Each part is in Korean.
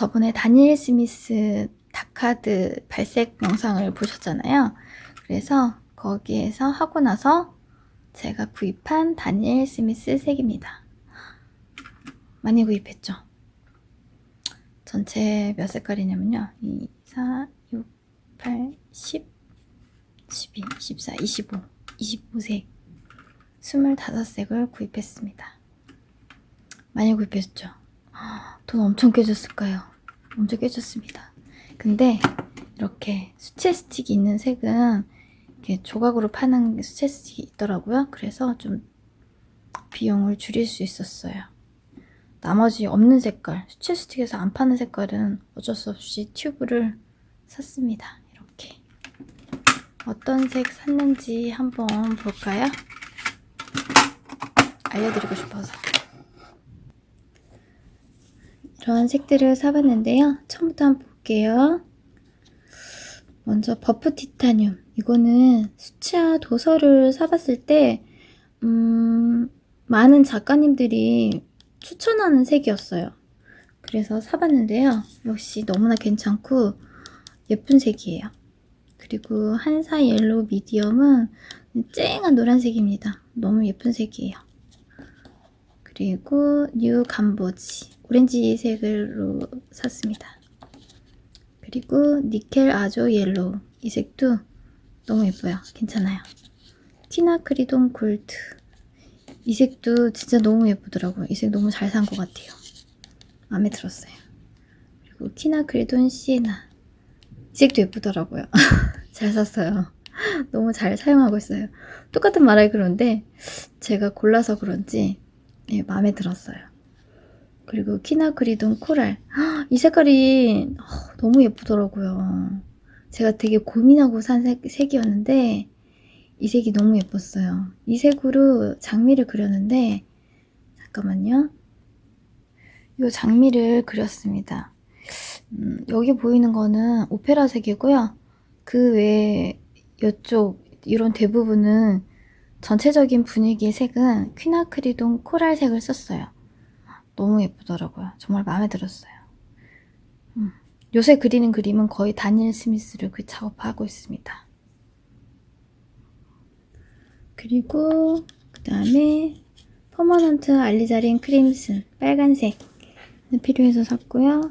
저번에 다니엘 스미스 다카드 발색 영상을 보셨잖아요. 그래서 거기에서 하고 나서 제가 구입한 다니엘 스미스 색입니다. 많이 구입했죠. 전체 몇 색깔이냐면요. 2, 4, 6, 8, 10, 12, 14, 25, 25색, 25색을 구입했습니다. 많이 구입했죠. 돈 엄청 깨졌을까요? 엄청 깨졌습니다. 근데 이렇게 수채 스틱이 있는 색은 이렇게 조각으로 파는 수채 스틱이 있더라고요. 그래서 좀 비용을 줄일 수 있었어요. 나머지 없는 색깔, 수채 스틱에서 안 파는 색깔은 어쩔 수 없이 튜브를 샀습니다. 어떤 색 샀는지 한번 볼까요? 알려드리고 싶어서. 이런 색들을 사봤는데요. 처음부터 한번 볼게요. 먼저 버프 티타늄. 이거는 수채화 도서를 사봤을 때, 음, 많은 작가님들이 추천하는 색이었어요. 그래서 사봤는데요. 역시 너무나 괜찮고 예쁜 색이에요. 그리고 한사 옐로우 미디엄은 쨍한 노란색입니다. 너무 예쁜 색이에요. 그리고 뉴 감보지 오렌지색으로 샀습니다. 그리고 니켈 아조 옐로우 이 색도 너무 예뻐요. 괜찮아요. 키나크리돈 골드 이 색도 진짜 너무 예쁘더라고요. 이 색 너무 잘 산 것 같아요. 마음에 들었어요. 그리고 키나크리돈 시에나 이 색도 예쁘더라고요. 잘 샀어요. 너무 잘 사용하고 있어요. 똑같은 말을 그런데 제가 골라서 그런지 예, 마음에 들었어요. 그리고 키나크리돈 코랄 이 색깔이 어, 너무 예쁘더라고요. 제가 되게 고민하고 산 색, 색이었는데 이 색이 너무 예뻤어요. 이 색으로 장미를 그렸는데 잠깐만요. 이 장미를 그렸습니다. 음, 여기 보이는 거는 오페라 색이고요. 그 외에 이쪽 이런 대부분은 전체적인 분위기의 색은 퀴나크리돈 코랄색을 썼어요. 너무 예쁘더라고요. 정말 마음에 들었어요. 음, 요새 그리는 그림은 거의 다니엘 스미스를 그 작업하고 있습니다. 그리고 그 다음에 퍼머넌트 알리자린 크림슨 빨간색 필요해서 샀고요.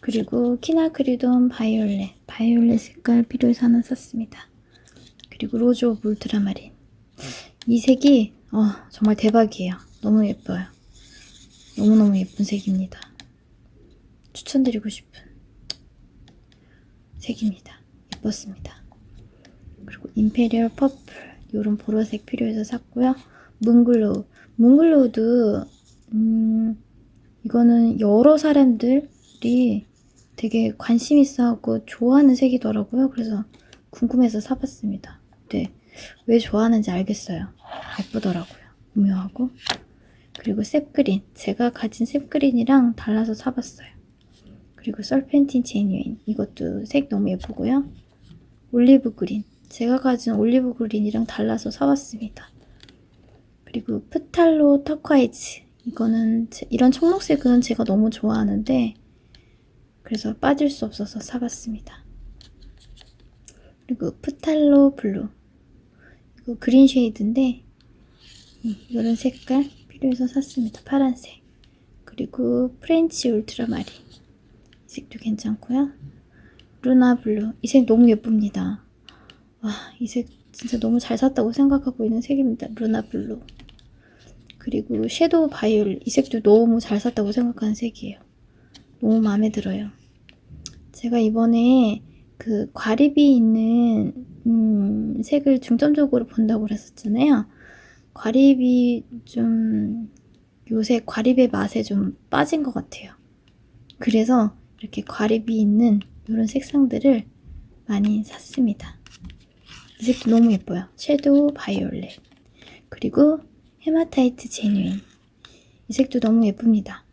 그리고 키나크리돈 바이올렛 바이올렛 색깔 필요해서 하나 샀습니다. 그리고 로즈 오브 울트라마린 이 색이 어, 정말 대박이에요. 너무 예뻐요. 너무너무 예쁜 색입니다. 추천드리고 싶은 색입니다. 예뻤습니다. 그리고 임페리얼 퍼플 이런 보라색 필요해서 샀고요. 문글로우 문글로우도 음, 이거는 여러 사람들이 되게 관심 있어 하고 좋아하는 색이더라고요. 그래서 궁금해서 사봤습니다. 네, 왜 좋아하는지 알겠어요. 예쁘더라고요. 오묘하고. 그리고 셉그린. 제가 가진 셉그린이랑 달라서 사봤어요. 그리고 썰펜틴 제뉴인. 이것도 색 너무 예쁘고요. 올리브 그린. 제가 가진 올리브 그린이랑 달라서 사봤습니다. 그리고 프탈로 터콰이즈. 이거는 제, 이런 청록색은 제가 너무 좋아하는데 그래서 빠질 수 없어서 사봤습니다. 그리고 프탈로 블루. 이거 그린 쉐이드인데 이런 색깔 필요해서 샀습니다. 파란색. 그리고 프렌치 울트라마린. 이 색도 괜찮고요. 루나 블루. 이 색 너무 예쁩니다. 와, 이 색 진짜 너무 잘 샀다고 생각하고 있는 색입니다. 루나 블루. 그리고 섀도우 바이올렛. 이 색도 너무 잘 샀다고 생각하는 색이에요. 너무 마음에 들어요. 제가 이번에 그 과립이 있는 음, 색을 중점적으로 본다고 그랬었잖아요. 과립이 좀 요새 과립의 맛에 좀 빠진 것 같아요. 그래서 이렇게 과립이 있는 이런 색상들을 많이 샀습니다. 이 색도 너무 예뻐요. 섀도우 바이올렛. 그리고 헤마타이트 제뉴인. 이 색도 너무 예쁩니다.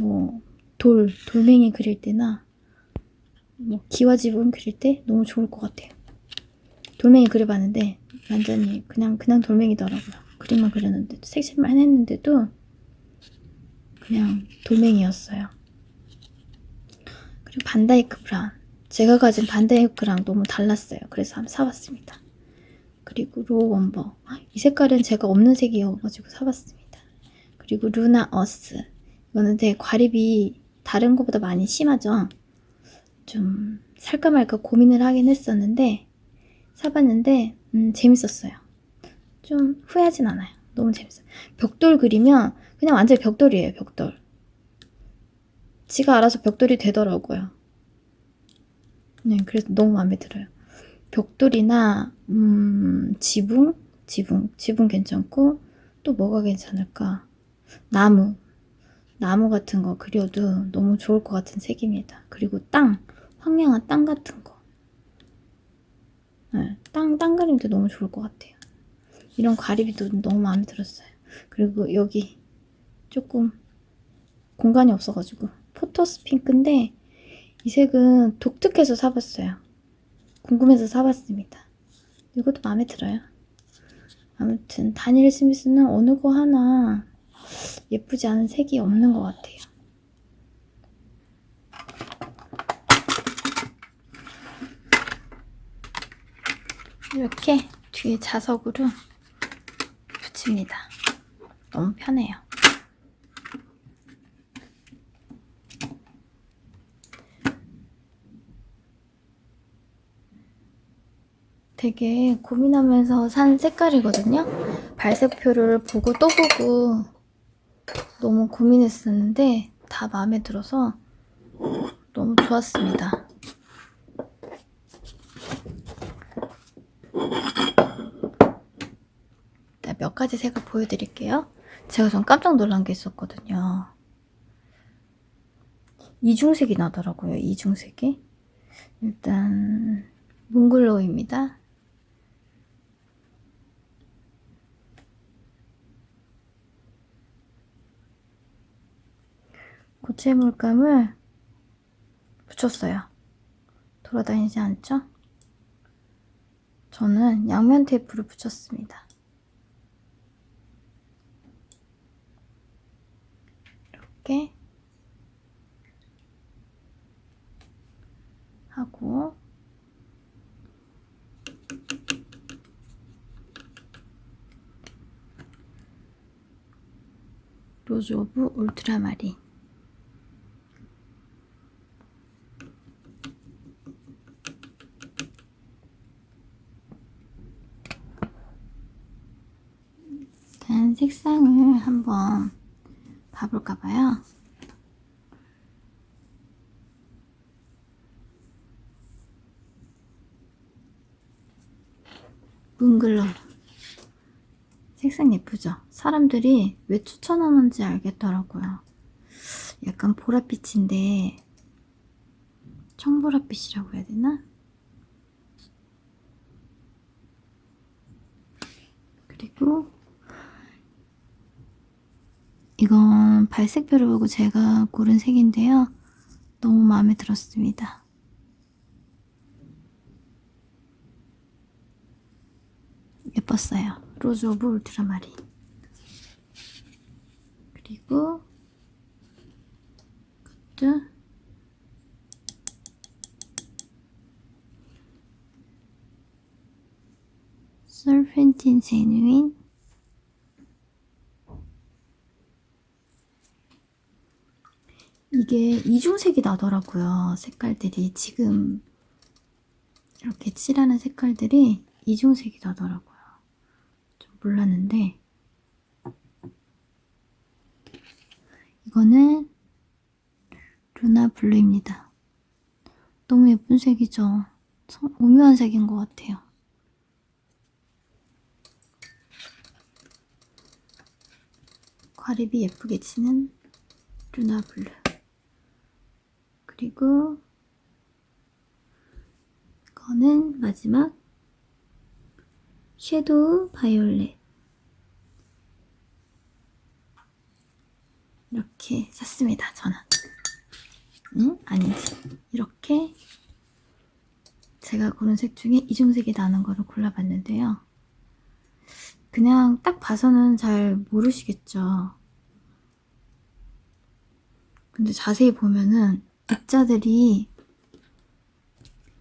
뭐, 돌, 돌멩이 그릴 때나, 뭐, 기와지분 그릴 때 너무 좋을 것 같아요. 돌멩이 그려봤는데, 완전히 그냥 그냥 돌멩이더라고요. 그림만 그렸는데 색칠만 했는데도 그냥 돌멩이였어요. 그리고 반다이크 브라운. 제가 가진 반다이크랑 너무 달랐어요. 그래서 한번 사봤습니다. 그리고 로 원버. 이 색깔은 제가 없는 색이어가지고 사봤습니다. 그리고 루나 어스. 되게 과립이 다른 것보다 많이 심하죠. 좀 살까 말까 고민을 하긴 했었는데 사봤는데 음, 재밌었어요. 좀 후회하진 않아요. 너무 재밌어요. 벽돌 그리면 그냥 완전 벽돌이에요. 벽돌. 지가 알아서 벽돌이 되더라고요. 네, 그래서 너무 마음에 들어요. 벽돌이나 음, 지붕, 지붕, 지붕 괜찮고 또 뭐가 괜찮을까? 나무, 나무 같은 거 그려도 너무 좋을 것 같은 색입니다. 그리고 땅, 황량한 땅 같은 거. 네, 땅, 땅 그림도 너무 좋을 것 같아요. 이런 과립이도 너무 마음에 들었어요. 그리고 여기 조금 공간이 없어가지고 포토스 핑크인데 이 색은 독특해서 사봤어요. 궁금해서 사봤습니다. 이것도 마음에 들어요. 아무튼 다니엘 스미스는 어느 거 하나 예쁘지 않은 색이 없는 것 같아요. 이렇게 뒤에 자석으로 붙입니다. 너무 편해요. 되게 고민하면서 산 색깔이거든요. 발색표를 보고 또 보고 너무 고민했었는데 다 마음에 들어서 너무 좋았습니다. 네, 몇 가지 색을 보여드릴게요. 제가 좀 깜짝 놀란 게 있었거든요. 이중색이 나더라고요. 이중색이. 일단 뭉글로우입니다. 고체 물감을 붙였어요. 돌아다니지 않죠? 저는 양면 테이프를 붙였습니다. 이렇게 하고 로즈 오브 울트라마린 일단 색상을 한번 봐볼까 봐요. 뭉글러 색상 예쁘죠? 사람들이 왜 추천하는지 알겠더라고요. 약간 보랏빛인데 청보랏빛이라고 해야 되나? 그리고 이건 발색표를 보고 제가 고른 색인데요. 너무 마음에 들었습니다. 예뻤어요. 로즈 오브 울트라마린. 그리고 이것도 설펜틴 제뉴인 이게 이중색이 나더라고요. 색깔들이 지금 이렇게 칠하는 색깔들이 이중색이 나더라고요. 좀 몰랐는데 이거는 루나 블루입니다. 너무 예쁜 색이죠. 참 오묘한 색인 것 같아요. 과립이 예쁘게 치는 루나 블루. 그리고 이거는 마지막 섀도우 바이올렛 이렇게 샀습니다 저는 응? 아니지 이렇게 제가 고른 색 중에 이중색이 나는 거를 골라봤는데요 그냥 딱 봐서는 잘 모르시겠죠. 근데 자세히 보면은 입자들이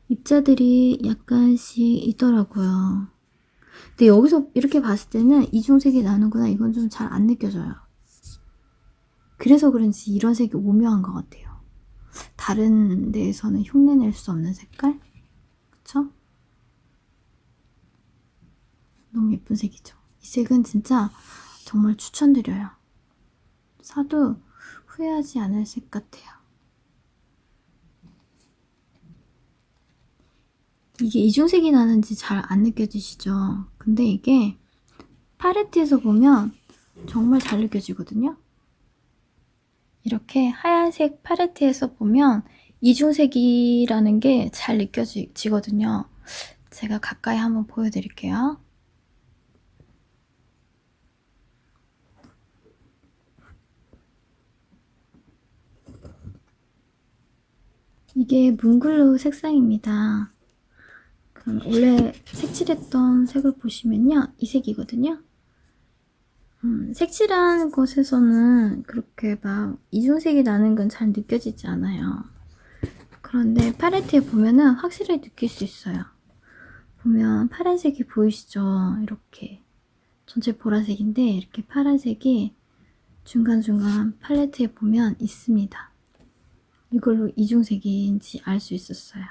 입자들이 약간씩 있더라고요. 근데 여기서 이렇게 봤을 때는 이중색이 나는구나 이건 좀 잘 안 느껴져요. 그래서 그런지 이런 색이 오묘한 것 같아요. 다른 데에서는 흉내낼 수 없는 색깔? 그쵸? 너무 예쁜 색이죠. 이 색은 진짜 정말 추천드려요. 사도 후회하지 않을 색 같아요. 이게 이중색이 나는지 잘 안 느껴지시죠? 근데 이게 팔레트에서 보면 정말 잘 느껴지거든요? 이렇게 하얀색 팔레트에서 보면 이중색이라는 게 잘 느껴지거든요. 제가 가까이 한번 보여드릴게요. 이게 문글로 색상입니다. 그럼 원래 색칠했던 색을 보시면요. 이 색이거든요. 음, 색칠한 곳에서는 그렇게 막 이중색이 나는 건 잘 느껴지지 않아요. 그런데 팔레트에 보면은 확실히 느낄 수 있어요. 보면 파란색이 보이시죠? 이렇게. 전체 보라색인데 이렇게 파란색이 중간중간 팔레트에 보면 있습니다. 이걸로 이중색인지 알 수 있었어요.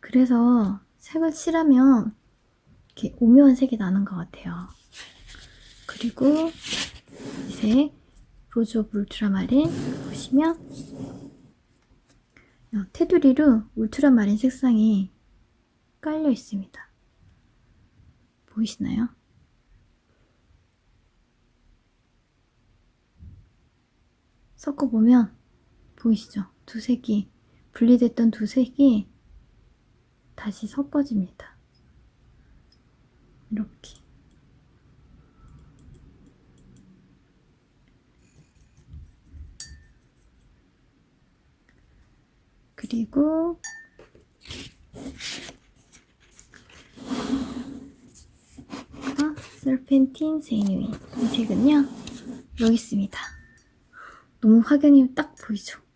그래서 색을 칠하면 이렇게 오묘한 색이 나는 것 같아요. 그리고 이색 로즈 오브 울트라마린 보시면 어, 테두리로 울트라마린 색상이 깔려 있습니다. 보이시나요? 섞어보면 보이시죠? 두 색이 분리됐던 두 색이 다시 섞어집니다. 이렇게. 그리고 아, 설펜틴 세뉴인 이 색은요 여기 있습니다. 너무 확연히 딱 보이죠?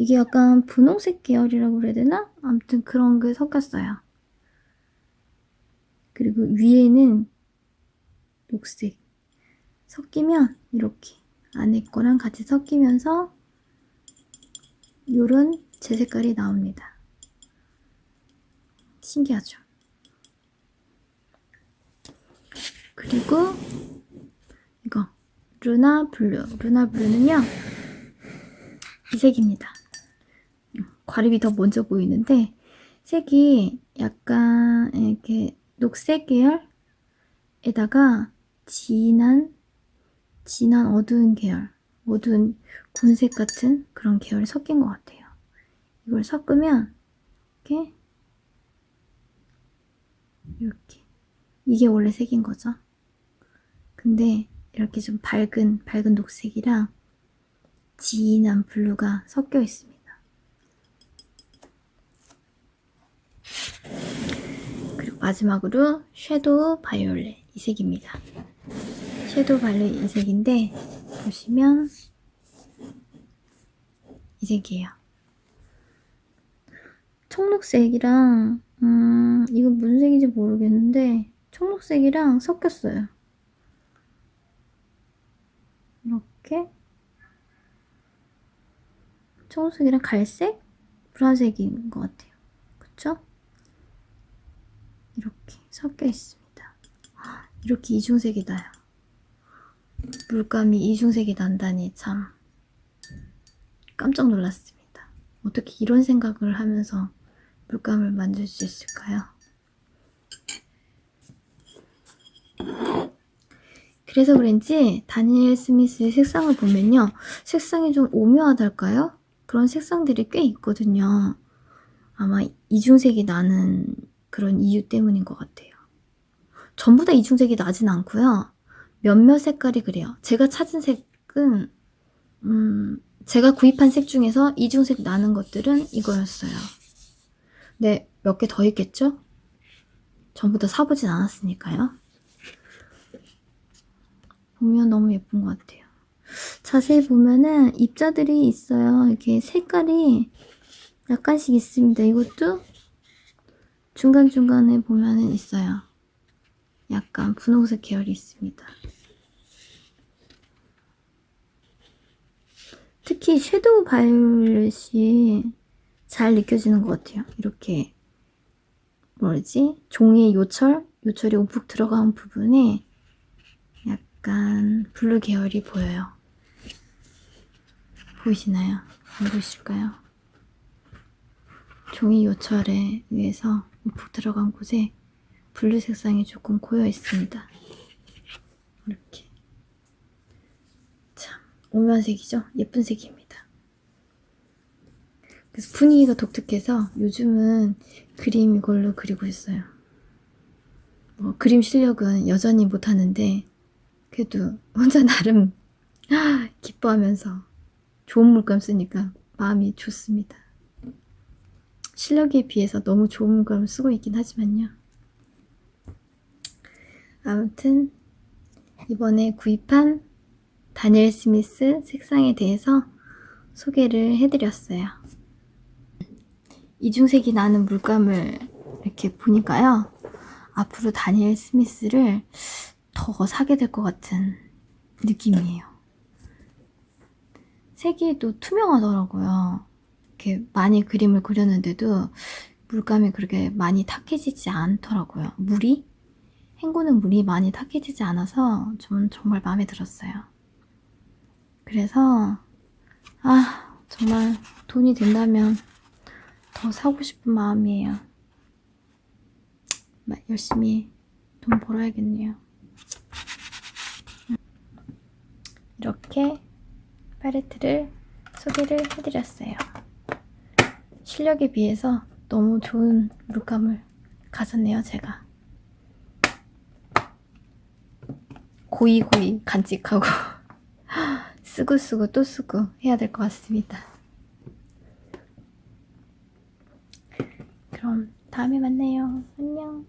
이게 약간 분홍색 계열이라고 그래야 되나? 아무튼 그런 게 섞였어요. 그리고 위에는 녹색. 섞이면 이렇게 안에 거랑 같이 섞이면서 요런 제 색깔이 나옵니다. 신기하죠? 그리고 이거 루나 블루. 루나 블루는요. 이 색입니다. 과립이 더 먼저 보이는데 색이 약간 이렇게 녹색 계열에다가 진한 진한 어두운 계열, 어두운 군색 같은 그런 계열이 섞인 것 같아요. 이걸 섞으면 이렇게 이렇게 이게 원래 색인 거죠. 근데 이렇게 좀 밝은 밝은 녹색이랑 진한 블루가 섞여 있습니다. 그리고 마지막으로 섀도우 바이올렛 이 색입니다. 섀도우 바이올렛 이 색인데 보시면 이 색이에요. 청록색이랑 음 이건 무슨 색인지 모르겠는데 청록색이랑 섞였어요. 이렇게 청록색이랑 갈색? 브라색인 것 같아요. 그쵸? 이렇게 섞여 있습니다. 이렇게 이중색이 나요. 물감이 이중색이 난다니 참 깜짝 놀랐습니다. 어떻게 이런 생각을 하면서 물감을 만들 수 있을까요? 그래서 그런지 다니엘 스미스의 색상을 보면요. 색상이 좀 오묘하달까요? 그런 색상들이 꽤 있거든요. 아마 이중색이 나는 그런 이유 때문인 것 같아요. 전부 다 이중색이 나진 않고요. 몇몇 색깔이 그래요. 제가 찾은 색은 음, 제가 구입한 색 중에서 이중색 나는 것들은 이거였어요. 네, 몇 개 더 있겠죠? 전부 다 사보진 않았으니까요. 보면 너무 예쁜 것 같아요. 자세히 보면은 입자들이 있어요. 이렇게 색깔이 약간씩 있습니다. 이것도 중간중간에 보면은 있어요. 약간 분홍색 계열이 있습니다. 특히 섀도우 바이올렛이 잘 느껴지는 것 같아요. 이렇게 뭐지? 종이 요철? 요철이 움푹 들어간 부분에 약간 블루 계열이 보여요. 보이시나요? 안 보이실까요? 종이 요철에 의해서 움 푹 들어간 곳에 블루 색상이 조금 고여 있습니다. 이렇게. 참, 오묘한 색이죠? 예쁜 색입니다. 그래서 분위기가 독특해서 요즘은 그림 이걸로 그리고 있어요. 뭐 그림 실력은 여전히 못하는데 그래도 혼자 나름 기뻐하면서 좋은 물감 쓰니까 마음이 좋습니다. 실력에 비해서 너무 좋은 물감을 쓰고 있긴 하지만요. 아무튼 이번에 구입한 다니엘 스미스 색상에 대해서 소개를 해드렸어요. 이중색이 나는 물감을 이렇게 보니까요. 앞으로 다니엘 스미스를 더 사게 될 것 같은 느낌이에요. 색이 또 투명하더라고요. 이렇게 많이 그림을 그렸는데도 물감이 그렇게 많이 탁해지지 않더라고요. 물이? 헹구는 물이 많이 탁해지지 않아서 저는 정말 마음에 들었어요. 그래서 아 정말 돈이 된다면 더 사고 싶은 마음이에요. 마- 열심히 돈 벌어야겠네요. 이렇게 팔레트를 소개를 해드렸어요. 실력에 비해서 너무 좋은 물감을 가졌네요, 제가. 고이고이 간직하고 쓰고 쓰고 또 쓰고 해야 될 것 같습니다. 그럼 다음에 만나요. 안녕.